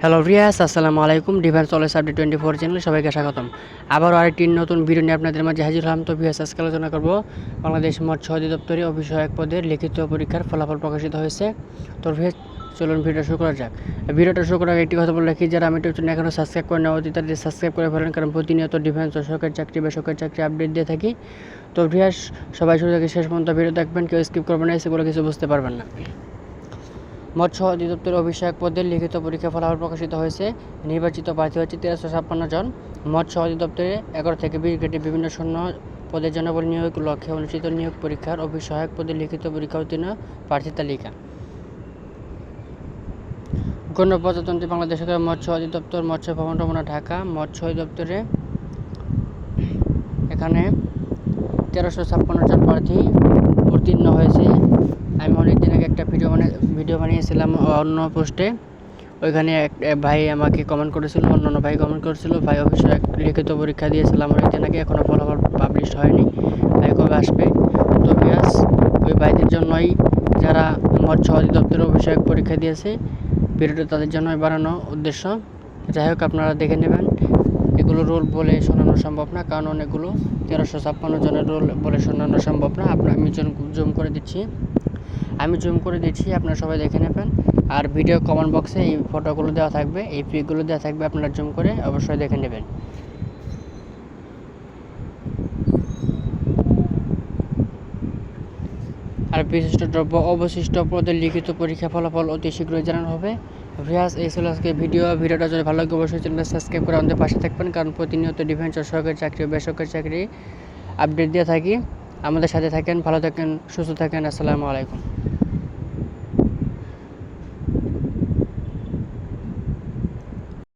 Hello Riya's আসসালামু আলাইকুম। Defence অলস আপডেট টোয়েন্টি ফোর চ্যানেলে সবাইকে স্বাগতম। আবারও আরেকটি নতুন ভিডিও নিয়ে আপনাদের মাঝে হাজির হলাম। তো ভিএস আজকে আলোচনা করব বাংলাদেশ মৎস্য অধিদপ্তরে অভিষয়ক পদের লিখিত পরীক্ষার ফলাফল প্রকাশিত হয়েছে। তো ভিএস চলুন ভিডিও শুরু করা যাক। ভিডিওটা শুরু করার আগে একটি কথা বলে রাখি, যারা আমি ইউটিউব চ্যানেল এখনও সাবস্ক্রাইব করে নেওয়া অতি তাদের সাবস্ক্রাইব করে ফেলেন, কারণ প্রতিনিয়ত ডিফেন্স ও সরকারি চাকরি বেসরকারি চাকরি আপডেট দিয়ে থাকি। তো ভিয়াস সবাই শুরু থেকে শেষ পর্যন্ত ভিডিও দেখবেন, কেউ স্কিপ করবেন না সেগুলো কিছু বুঝতে পারবেন না। মৎস্য অধিদপ্তরের অভিষেক পদের লিখিত পরীক্ষা ফলাফল প্রকাশিত হয়েছে। নির্বাচিত প্রার্থী হচ্ছে তেরোশো ছাপ্পান্ন জন। মৎস্য অধিদপ্তরে এগারো থেকে বিশ গ্রেডে বিভিন্ন শূন্য পদের জনবল নিয়োগ লক্ষ্যে অনুষ্ঠিত নিয়োগ পরীক্ষার অভিষয়ক পদের লিখিত পরীক্ষা উত্তীর্ণ প্রার্থী তালিকা। গণপ্রজাতন্ত্রী বাংলাদেশ সরকার মৎস্য অধিদপ্তর মৎস্য ভবন রমনা, ঢাকা। মৎস্য অধিদপ্তরে এখানে তেরোশো ছাপ্পান্ন জন প্রার্থী উত্তীর্ণ হয়েছে আমি অনেক দিন আগে একটা ভিডিও বানিয়ে ভিডিও বানিয়েছিলাম অন্য পোস্টে। ওইখানে এক ভাই আমাকে কমেন্ট করেছিল অন্য অন্য ভাই কমেন্ট করেছিল। ভাই অফিসে এক লিখিত পরীক্ষা দিয়েছিলাম অনেক দিন আগে এখনও ফলাফল পাবলিশ হয়নি। ভাই কবে আসবে? তো বিয়াস, ওই ভাইদের জন্যই যারা মৎস্য অধিদপ্তর অভিষেক পরীক্ষা দিয়েছে, ভিডিওটা তাদের জন্যই বানানো উদ্দেশ্য। যাই হোক, আপনারা দেখে নেবেন। এগুলো রোল বলে শোনানো সম্ভব না, কারণ অনেকগুলো তেরোশো ছাপ্পান্ন জনের রোল বলে শোনানো সম্ভব না। আপনার আমি জুম করে দিচ্ছি। আমি জুম করে দিচ্ছি, আপনারা সবাই দেখে নেবেন। আর ভিডিও কমেন্ট বক্সে এই ফটোগুলো দেওয়া থাকবে, এই পিকগুলো দেওয়া থাকবে, আপনারা জুম করে অবশ্যই দেখে নেবেন। আর বিশিষ্ট দ্রব্য অবশিষ্ট পদের লিখিত পরীক্ষা ফলাফল অতি শীঘ্রই জানানো হবে। ভিয়াস এই ছিল আজকে ভিডিও ভিডিওটা যদি ভালো লাগে, অবশ্যই চ্যানেলটা সাবস্ক্রাইব করে আমাদের পাশে থাকবেন, কারণ প্রতিনিয়ত ডিফেন্স সরকারি চাকরি বেসরকারি চাকরি আপডেট দিয়ে থাকি। আমাদের সাথে থাকেন ভালো থাকেন সুস্থ থাকেন আসসালামু আলাইকুম।